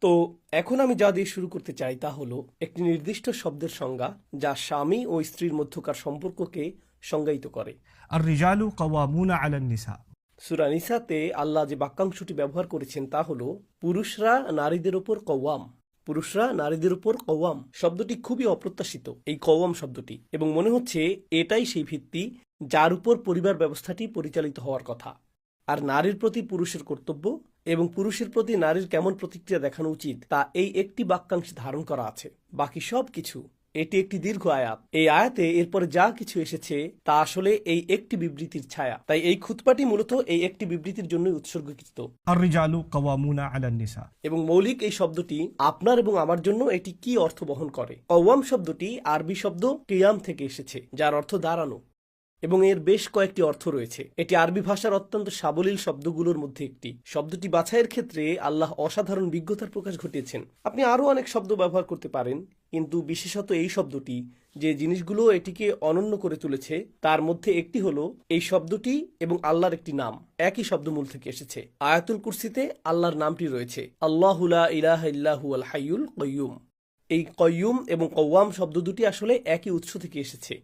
তো এখন আমি যা দিয়ে শুরু করতে চাই তা হলো একটি নির্দিষ্ট শব্দের সংজ্ঞা যা স্বামী ও স্ত্রীর মধ্যকার সম্পর্ককে সংজ্ঞায়িত করে। আর আলান নিসা সুরা নিসাতে আল্লাহ যে বাক্যাংশটি ব্যবহার করেছেন তা হলো পুরুষরা নারীদের ওপর কওয়াম। পুরুষরা নারীদের উপর কওয়াম। শব্দটি খুবই অপ্রত্যাশিত এই কওয়াম শব্দটি। এবং মনে হচ্ছে এটাই সেই ভিত্তি যার উপর পরিবার ব্যবস্থাটি পরিচালিত হওয়ার কথা। আর নারীর প্রতি পুরুষের কর্তব্য এবং পুরুষের প্রতি নারীর কেমন প্রতিক্রিয়া দেখানো উচিত তা এই একটি বাক্যাংশে ধারণ করা আছে। বাকি সব কিছু এটি একটি দীর্ঘ আয়াত। এই আয়াতে এরপরে যা কিছু এসেছে তা আসলে এই একটি বিবৃতির ছায়া। তাই এই খুতপাটি মূলত এই একটি বিবৃতির জন্য উৎসর্গকৃত। এবং মৌলিক এই শব্দটি আপনার এবং আমার জন্য এটি কি অর্থ বহন করে? কওয়াম শব্দটি আরবি শব্দ কিয়াম থেকে এসেছে যার অর্থ দাঁড়ানো। এবং এর বেশ কয়েকটি অর্থ রয়েছে। এটি আরবি ভাষার অত্যন্ত সাবলীল শব্দগুলোর মধ্যে একটি। শব্দটি বাছাইয়ের ক্ষেত্রে আল্লাহ অসাধারণ বিজ্ঞতার প্রকাশ ঘটিয়েছেন। আপনি আরও অনেক শব্দ ব্যবহার করতে পারেন, কিন্তু বিশেষত এই শব্দটি যে জিনিসগুলো এটিকে অনন্য করে তুলেছে, তার মধ্যে একটি হলো এই শব্দটি এবং আল্লাহর একটি নাম। একই শব্দমূল থেকে এসেছে। আয়াতুল কুরসিতে আল্লাহর নামটি রয়েছে আল্লাহুলা ইলাহ আল হাইয়ুল কয়্যুম। এই কয়্যুম এবং কওয়াম শব্দ দুটি আসলে একই উৎস থেকে এসেছে।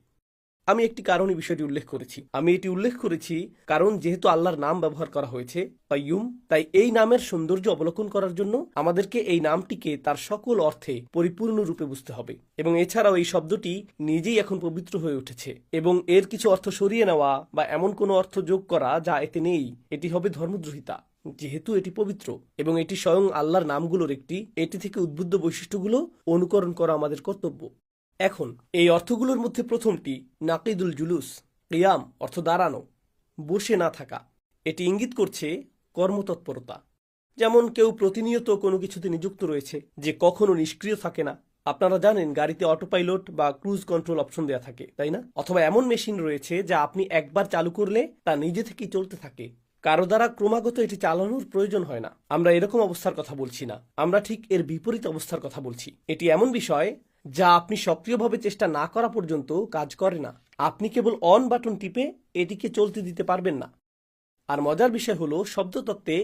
আমি একটি কারণে বিষয়টি উল্লেখ করেছি। আমি এটি উল্লেখ করেছি কারণ যেহেতু আল্লাহর নাম ব্যবহার করা হয়েছে কয়্যুম তাই এই নামের সৌন্দর্য অবলোকন করার জন্য আমাদেরকে এই নামটিকে তার সকল অর্থে পরিপূর্ণ রূপে বুঝতে হবে এবং এছাড়াও এই শব্দটি নিজেই এখন পবিত্র হয়ে উঠেছে এবং এর কিছু অর্থ সরিয়ে নেওয়া বা এমন কোনো অর্থ যোগ করা যা এতে নেই, এটি হবে ধর্মদ্রোহিতা, যেহেতু এটি পবিত্র এবং এটি স্বয়ং আল্লাহর নামগুলোর একটি, এটি থেকে উদ্বুদ্ধ বৈশিষ্ট্যগুলো অনুকরণ করা আমাদের কর্তব্য। এখন, এই অর্থগুলোর মধ্যে প্রথমটি, নাকিদুল জুলুস, কিয়াম, অর্থ দাঁড়ানো, বসে না থাকা। এটি ইঙ্গিত করছে কর্মতৎপরতা। যেমন কেউ প্রতিনিয়ত কোনো কিছুতে নিযুক্ত রয়েছে, যে কখনো নিষ্ক্রিয় থাকে না। আপনারা জানেন, গাড়িতে অটো পাইলট বা ক্রুজ কন্ট্রোল অপশন দেওয়া থাকে, তাই না? অথবা এমন মেশিন রয়েছে, যা আপনি একবার চালু করলে তা নিজে থেকেই চলতে থাকে। কারও দ্বারা ক্রমাগত এটি চালানোর প্রয়োজন হয় না। আমরা এরকম অবস্থার কথা বলছি না। আমরা ঠিক এর বিপরীত অবস্থার কথা বলছি। এটি এমন বিষয় যা আপনি সক্রিয়ভাবে চেষ্টা না করা পর্যন্ত কাজ করে না আপনি কেবল অন বাটন টিপে এটিকে চলতে দিতে পারবেন না আর মজার বিষয় হলো শব্দতত্ত্বে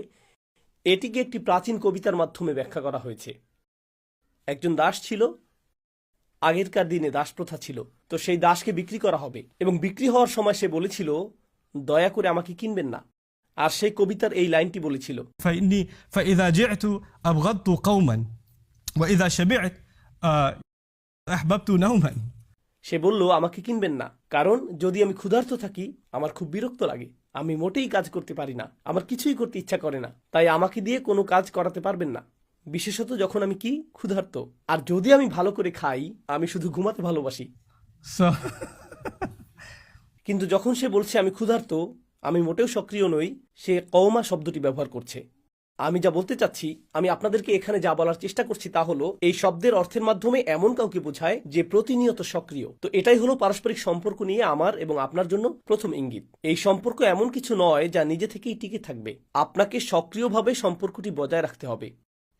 এটিকে একটি প্রাচীন কবিতার মাধ্যমে ব্যাখ্যা করা হয়েছে একজন দাস ছিল আগেরকার দিনে দাস প্রথা ছিল তো সেই দাসকে বিক্রি করা হবে এবং বিক্রি হওয়ার সময় সে বলেছিল দয়া করে আমাকে কিনবেন না আর সেই কবিতার এই লাইনটি বলেছিল فإني فإذا جعت أبغضت قوما وإذا شبعت সে বলল আমাকে কিনবেন না। কারণ যদি আমি ক্ষুধার্ত থাকি আমার খুব বিরক্ত লাগে। আমি মোটেই কাজ করতে পারি না। আমার কিছুই করতে ইচ্ছা করে না। তাই আমাকে দিয়ে কোনো কাজ করাতে পারবেন না। বিশেষত যখন আমি কি? ক্ষুধার্ত। আর যদি আমি ভালো করে খাই আমি শুধু ঘুমাতে ভালোবাসি। কিন্তু যখন সে বলছে আমি ক্ষুধার্ত আমি মোটেও সক্রিয় নই সে কওমা শব্দটি ব্যবহার করছে। আমি যা বলতে চাচ্ছি, আমি আপনাদেরকে এখানে যা বলার চেষ্টা করছি তা হলো, এই শব্দের অর্থের মাধ্যমে এমন কাউকে বোঝায় যে প্রতিনিয়ত সক্রিয়। তো এটাই হলো পারস্পরিক সম্পর্ক নিয়ে আমার এবং আপনার জন্য প্রথম ইঙ্গিত। এই সম্পর্ক এমন কিছু নয় যা নিজে থেকেই টিকে থাকবে। আপনাকে সক্রিয়ভাবে সম্পর্কটি বজায় রাখতে হবে।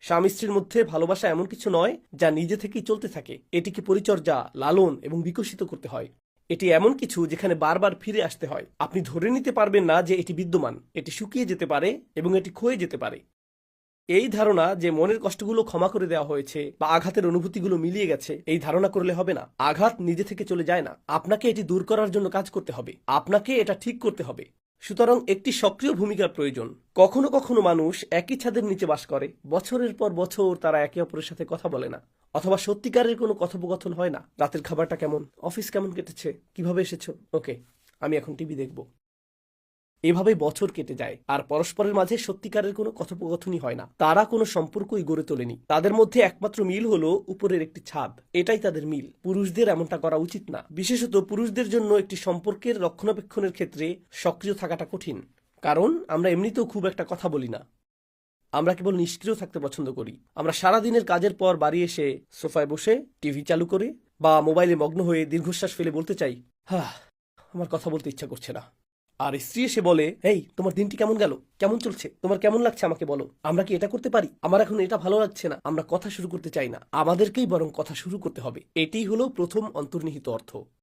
স্বামী স্ত্রীর মধ্যে ভালোবাসা এমন কিছু নয় যা নিজে থেকেই চলতে থাকে। এটিকে পরিচর্যা, লালন এবং বিকশিত করতে হয়। এটি এমন কিছু যেখানে বারবার ফিরে আসতে হয়। আপনি ধরে নিতে পারবেন না যে এটি বিদ্যমান। এটি শুকিয়ে যেতে পারে এবং এটি ক্ষয়ে যেতে পারে। এই ধারণা যে মনের কষ্টগুলো ক্ষমা করে দেওয়া হয়েছে বা আঘাতের অনুভূতিগুলো মিলিয়ে গেছে, এই ধারণা করলে হবে না। আঘাত নিজে থেকে চলে যায় না। আপনাকে এটি দূর করার জন্য কাজ করতে হবে। আপনাকে এটা ঠিক করতে হবে। সুতরাং একটি সক্রিয় ভূমিকার প্রয়োজন। কখনো কখনো মানুষ একই ছাদের নিচে বাস করে। বছরের পর বছর তারা একে অপরের সাথে কথা বলে না। অথবা সত্যিকারের কোনো কথোপকথন হয় না? রাতের খাবারটা কেমন? অফিস কেমন কেটেছে? কীভাবে এসেছ? ওকে, আমি এখন টিভি দেখব। এভাবে বছর কেটে যায়, আর পরস্পরের মাঝে সত্যিকারের কোনো কথোপকথনই হয় না। তারা কোনো সম্পর্কই গড়ে তোলেনি। তাদের মধ্যে একমাত্র মিল হলো উপরের একটি ছাদ। এটাই তাদের মিল। পুরুষদের এমনটা করা উচিত না। বিশেষত পুরুষদের জন্য একটি সম্পর্কের রক্ষণাবেক্ষণের ক্ষেত্রে সক্রিয় থাকাটা কঠিন। কারণ আমরা এমনিতেও খুব একটা কথা বলি না। আমরা কেবল নিষ্ক্রিয় থাকতে পছন্দ করি। আমরা সারা দিনের কাজের পর বাড়ি এসে সোফায় বসে, টিভি চালু করে বা মোবাইলে মগ্ন হয়ে দীর্ঘশ্বাস ফেলে বলতে চাই হ্যাঁ আমার কথা বলতে ইচ্ছা করছে না। আর স্ত্রী এসে বলে, এই, তোমার দিনটি কেমন গেল? কেমন চলছে? তোমার কেমন লাগছে আমাকে বলো? আমরা কি এটা করতে পারি? আমার এখন এটা ভালো লাগছে না। আমরা কথা শুরু করতে চাই না। আমাদেরকেই বরং কথা শুরু করতে হবে। এটাই হলো প্রথম অন্তর্নিহিত অর্থ।